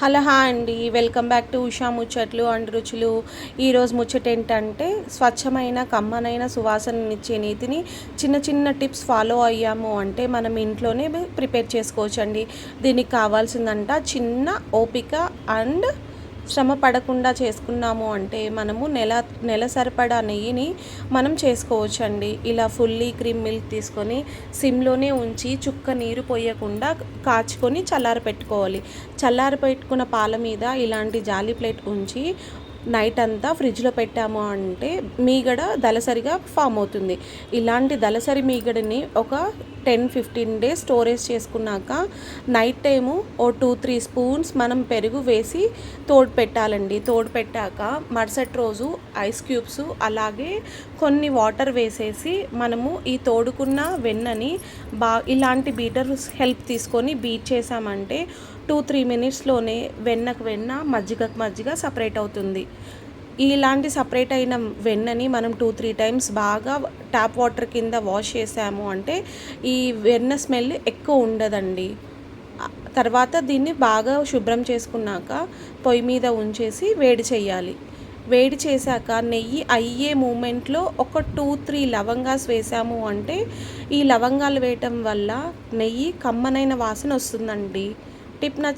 Hello హా అండి. Welcome back to Usha ముచ్చట్లు అండ్ రుచులు ఈరోజు ముచ్చట ఏంటంటే స్వచ్ఛమైన కమ్మనైన సువాసననిచ్చే నీతిని చిన్న చిన్న టిప్స్ ఫాలో అయ్యాము అంటే మనం ఇంట్లోనే ప్రిపేర్ చేసుకోవచ్చండి. దీనికి కావాల్సిందంట చిన్న ఓపిక అండ్ శ్రమ పడకుండా చేసుకున్నాము అంటే మనము నెల నెల సరిపడా నెయ్యిని మనం చేసుకోవచ్చండి. ఇలా ఫుల్లీ క్రీమ్ మిల్క్ తీసుకొని సిమ్లోనే ఉంచి చుక్క నీరు పోయకుండా కాచుకొని చల్లారి పెట్టుకోవాలి. చల్లారి పెట్టుకున్న పాల మీద ఇలాంటి జాలి ప్లేట్ ఉంచి నైట్ అంతా ఫ్రిడ్జ్లో పెట్టాము అంటే మీగడ దలసరిగా ఫామ్ అవుతుంది. ఇలాంటి దలసరి మీగడని ఒక టెన్ ఫిఫ్టీన్ డేస్ స్టోరేజ్ చేసుకున్నాక నైట్ టైము ఓ టూ త్రీ స్పూన్స్ మనం పెరుగు వేసి తోడు పెట్టాలండి. తోడు పెట్టాక మరుసటి రోజు ఐస్ క్యూబ్స్ అలాగే కొన్ని వాటర్ వేసేసి మనము ఈ తోడుకున్న వెన్నని బా ఇలాంటి బీటర్ హెల్ప్ తీసుకొని బీట్ చేసామంటే టూ త్రీ మినిట్స్లోనే వెన్నకు వెన్న మజ్జిగకు మజ్జిగ సపరేట్ అవుతుంది. ఇలాంటి సపరేట్ అయిన వెన్నని మనం టూ త్రీ టైమ్స్ బాగా ట్యాప్ వాటర్ కింద వాష్ చేసాము అంటే ఈ వెన్న స్మెల్ ఎక్కువ ఉండదండి. తర్వాత దీన్ని బాగా శుభ్రం చేసుకున్నాక పొయ్యి మీద ఉంచేసి వేడి చేయాలి. వేడి చేశాక నెయ్యి అయ్యే మూమెంట్లో ఒక టూ త్రీ లవంగాస్ వేసాము అంటే ఈ లవంగాలు వేయటం వల్ల నెయ్యి కమ్మనైన వాసన వస్తుందండి. టిప్ నచ్చ